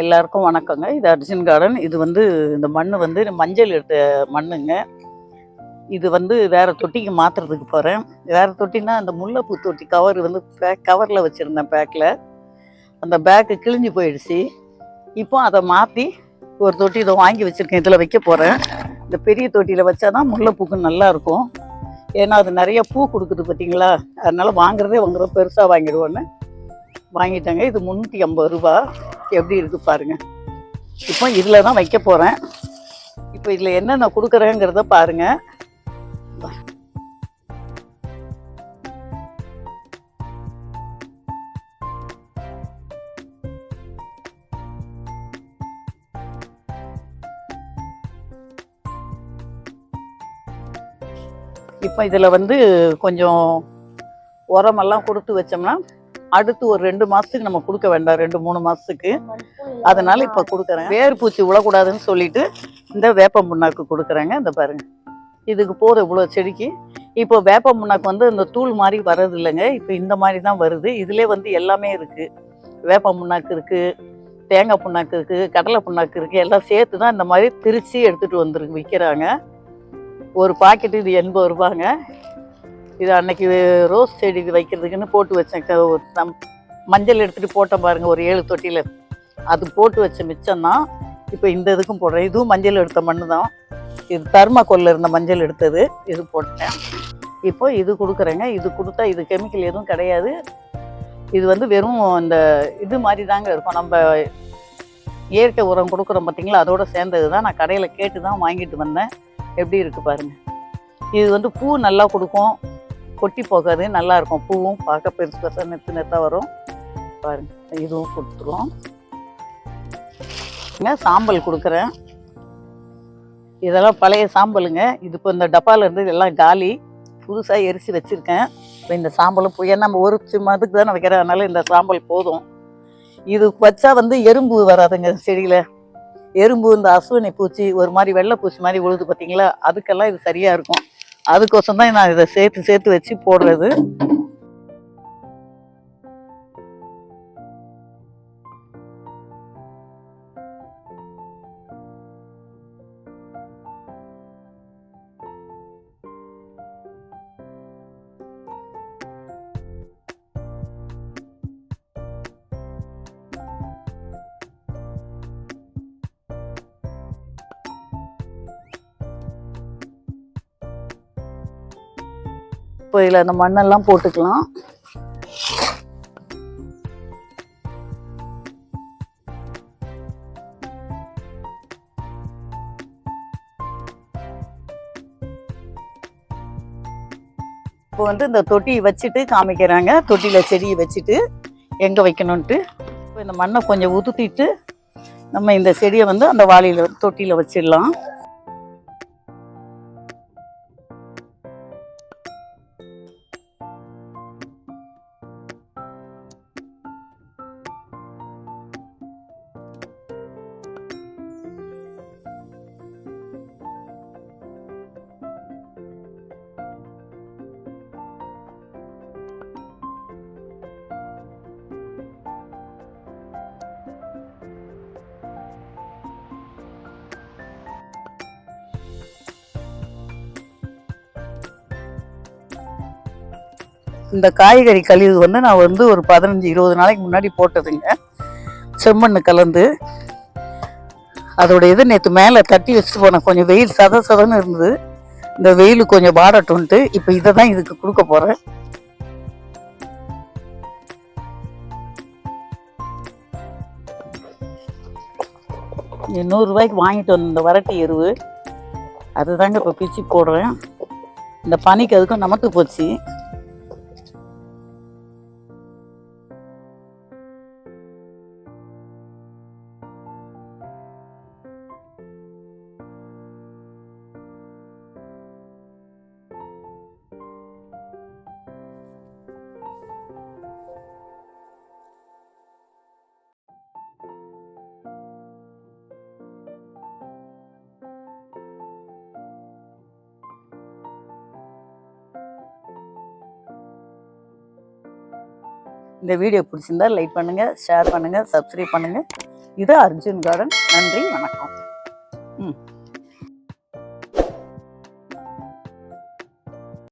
எல்லாருக்கும் வணக்கங்க. இது அர்ஜுன் கார்டன். இது வந்து இந்த மண் வந்து மஞ்சள் எடுத்த மண்ணுங்க. இது வந்து வேறு தொட்டிக்கு மாற்றுறதுக்கு போகிறேன் வேறு தொட்டினா அந்த முல்லைப்பூ தொட்டி கவர் வந்து பேக் கவரில் வச்சுருந்தேன் பேக்கில் அந்த பேக்கு கிழிஞ்சு போயிடுச்சு. இப்போ அதை மாற்றி ஒரு தொட்டி இதை வாங்கி வச்சுருக்கேன். இதில் வைக்க போகிறேன் இந்த பெரிய தொட்டியில் வச்சா தான் முல்லைப்பூக்கு நல்லாயிருக்கும் ஏன்னா அது நிறைய பூ கொடுக்குது பார்த்தீங்களா? அதனால் வாங்குறதே வாங்குறோம். பெருசாக வாங்கிடுவோன்னு. வாங்கிட்டாங்க. இது முந்நூற்றி ஐம்பது ரூபா. எப்படி இருக்கு பாருங்க. இப்போ இதில் தான் வைக்க போகிறேன் இப்போ இதில் என்னென்ன கொடுக்குறேங்கிறத பாருங்க. இப்போ இதில் வந்து கொஞ்சம் உரமெல்லாம் கொடுத்து வச்சோம்னா அடுத்து ஒரு ரெண்டு மாசத்துக்கு நம்ம கொடுக்க வேண்டாம் ரெண்டு மூணு மாசத்துக்கு. அதனால இப்ப கொடுக்குறேன். வேர் பூச்சி விழக்கூடாதுன்னு சொல்லிட்டு இந்த வேப்ப புண்ணாக்கு கொடுக்குறேங்க. இந்த பாருங்க. இதுக்கு போகிற இவ்வளோ செடிக்கு. இப்போ வேப்ப புண்ணாக்கு வந்து இந்த தூள் மாதிரி வர்றது இல்லைங்க. இப்போ இந்த மாதிரி தான் வருது. இதுலேயே வந்து எல்லாமே இருக்கு. வேப்ப புண்ணாக்கு இருக்கு தேங்காய் புண்ணாக்கு இருக்கு கடலை புண்ணாக்கு இருக்கு. எல்லாம் சேர்த்து தான் இந்த மாதிரி திருச்சி எடுத்துட்டு வந்துருக்கு விற்கிறாங்க ஒரு பாக்கெட்டு இது எண்பது ரூபாங்க. இது அன்னைக்கு ரோஸ் செடி இது வைக்கிறதுக்குன்னு போட்டு வச்சேன். ஒரு நம் மஞ்சள் எடுத்துகிட்டு போட்டோம் பாருங்கள் ஒரு ஏழு தொட்டியில். அது போட்டு வச்ச மிச்சம் தான் இப்போ இந்த இதுக்கும் போடுறேன். இதுவும் மஞ்சள் எடுத்த மண்ணு தான். இது தர்மாக்கோல்ல இருந்த மஞ்சள் எடுத்தது. இது போட்டேன். இப்போ இது கொடுக்குறேங்க. இது கொடுத்தா இது கெமிக்கல் எதுவும் கிடையாது. இது வந்து வெறும் இந்த இது மாதிரி தாங்க இருக்கும். நம்ம இயற்கை உரம் கொடுக்குறோம் பார்த்தீங்களா அதோட சேர்ந்தது தான். நான் கடையில் கேட்டு தான் வாங்கிட்டு வந்தேன். எப்படி இருக்குது பாருங்கள் இது வந்து பூ நல்லா கொடுக்கும். கொட்டி போகாது நல்லாயிருக்கும். பூவும் பார்க்க பெருசு பெருசாக நெத்து நெத்தாக வரும். பாருங்க இதுவும் கொடுத்துருவோம். சாம்பல் கொடுக்குறேன். இதெல்லாம் பழைய சாம்பலுங்க. இது இப்போ இந்த டப்பாவில் இருந்து இதெல்லாம் காலி. புதுசாக எரிச்சு வச்சுருக்கேன். இப்போ இந்த சாம்பலும் போய் நம்ம ஒரு சும்மா தான் தானே வைக்கிறேன் அதனால இந்த சாம்பல் போதும். இது வச்சா வந்து எறும்பு வராதுங்க செடியில். எறும்பு இந்த அசுவனை பூச்சி ஒரு மாதிரி வெள்ளை பூச்சி மாதிரி உழுது பார்த்தீங்களா அதுக்கெல்லாம் இது சரியாக இருக்கும். அதுக்கோசம் தான் நான் இதை சேர்த்து சேர்த்து வச்சு போடுறது. இப்போ இதில் அந்த மண்ணெல்லாம் போட்டுக்கலாம். இப்போ வந்து இந்த தொட்டியை வச்சுட்டு காமிக்கிறாங்க. தொட்டியில் செடியை வச்சுட்டு எங்கே வைக்கணுன்ட்டு இப்போ இந்த மண்ணை கொஞ்சம் உதுத்திட்டு நம்ம இந்த செடியை வந்து அந்த வாளியில் தொட்டியில் வச்சிடலாம். இந்த காய்கறி கழிவு வந்து நான் வந்து ஒரு பதினஞ்சு இருபது நாளைக்கு முன்னாடி போட்டதுங்க. செம்மண் கலந்து. அதோட இது நேற்று மேலே தட்டி வச்சுட்டு போனேன். கொஞ்சம் வெயில் சத சதன்னு இருந்தது. இந்த வெயில் கொஞ்சம் பாடட்டும்ட்டு இப்போ இதை தான் இதுக்கு கொடுக்க போகிறேன் நூறுரூவாய்க்கு வாங்கிட்டு வந்த இந்த வரட்டி எருவு. அதுதாங்க இப்போ பிச்சு போடுறேன். இந்த பனிக்கு அதுக்கும் நமத்து போச்சு. இந்த வீடியோ பிடிச்சிருந்தா லைக் பண்ணுங்கள் ஷேர் பண்ணுங்கள் சப்ஸ்கிரைப் பண்ணுங்கள் இது அர்ஜுன் கார்டன் நன்றி வணக்கம். ம்.